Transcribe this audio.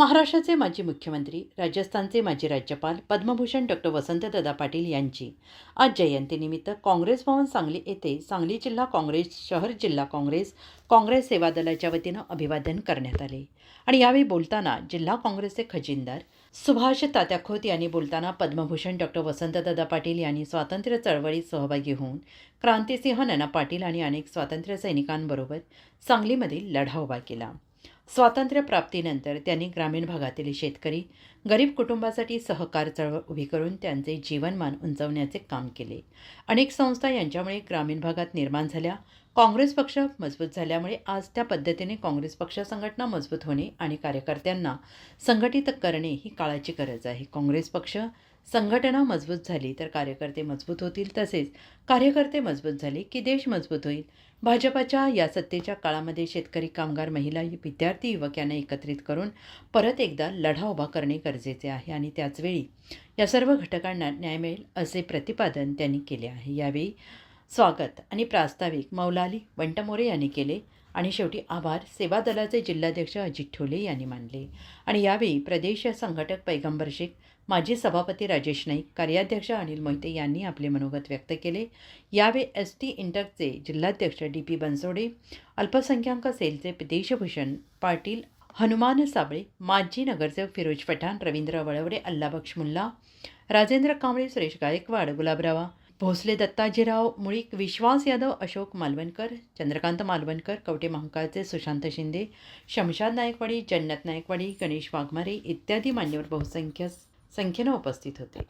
महाराष्ट्राचे माजी मुख्यमंत्री राजस्थानचे माजी राज्यपाल पद्मभूषण डॉक्टर वसंतदादा पाटील यांची. आज जयंतीनिमित्त काँग्रेस भवन सांगली येथे सांगली जिल्हा काँग्रेस शहर जिल्हा काँग्रेस काँग्रेस सेवा दलाच्या वतीनं अभिवादन करण्यात आले. आणि यावेळी बोलताना जिल्हा काँग्रेसचे खजिनदार सुभाष तात्या खोत यांनी बोलताना पद्मभूषण डॉक्टर वसंतदादा पाटील यांनी स्वातंत्र्य चळवळीत सहभागी होऊन क्रांतिसिंह नाना पाटील आणि अनेक स्वातंत्र्य सैनिकांबरोबर सांगलीमधील लढा उभा केला. स्वातंत्र्यप्राप्तीनंतर त्यांनी ग्रामीण भागातील शेतकरी गरीब कुटुंबासाठी सहकार चळवळ उभी करून त्यांचे जीवनमान उंचवण्याचे काम केले. अनेक संस्था यांच्यामुळे ग्रामीण भागात निर्माण झाल्या. काँग्रेस पक्ष मजबूत झाल्यामुळे आज त्या पद्धतीने काँग्रेस पक्ष संघटना मजबूत होणे आणि कार्यकर्त्यांना संघटित करणे ही काळाची गरज आहे. काँग्रेस पक्ष संघटना मजबूत झाली तर कार्यकर्ते मजबूत होतील तसेच कार्यकर्ते मजबूत झाले की देश मजबूत होईल. भाजपाच्या या सत्तेच्या काळामध्ये शेतकरी कामगार महिला विद्यार्थी युवक यांना एकत्रित करून परत एकदा लढा उभा करणे गरजेचे आहे आणि त्याचवेळी या सर्व घटकांना न्याय मिळेल असे प्रतिपादन त्यांनी केले आहे. यावेळी स्वागत आणि प्रास्ताविक मौलाली वंटमोरे यांनी केले. आणि शेवटी आभार सेवा दलाचे जिल्हाध्यक्ष अजित ठोले यांनी मानले. आणि यावेळी प्रदेश संघटक पैगंबर शेख माजी सभापती राजेश नाईक कार्याध्यक्ष अनिल मोहिते यांनी आपले मनोगत व्यक्त केले. यावेळी एस टी इंटकचे जिल्हाध्यक्ष डी पी बनसोडे अल्पसंख्याक सेलचे देशभूषण पाटील हनुमान साबळे माजी नगरसेवक फिरोज पठाण रवींद्र वळवडे अल्लाबक्ष मुल्ला राजेंद्र कांबळे सुरेश गायकवाड गुलाबरावा भोसले दत्ताजीराव मुळीक विश्वास यादव अशोक मालवणकर चंद्रकांत मालवणकर कवटे महाकाळचे सुशांत शिंदे शमशाद नायकवाडी जन्नत नायकवाडी गणेश वाघमारे इत्यादी मान्यवर बहुसंख्य संख्येनं उपस्थित होते.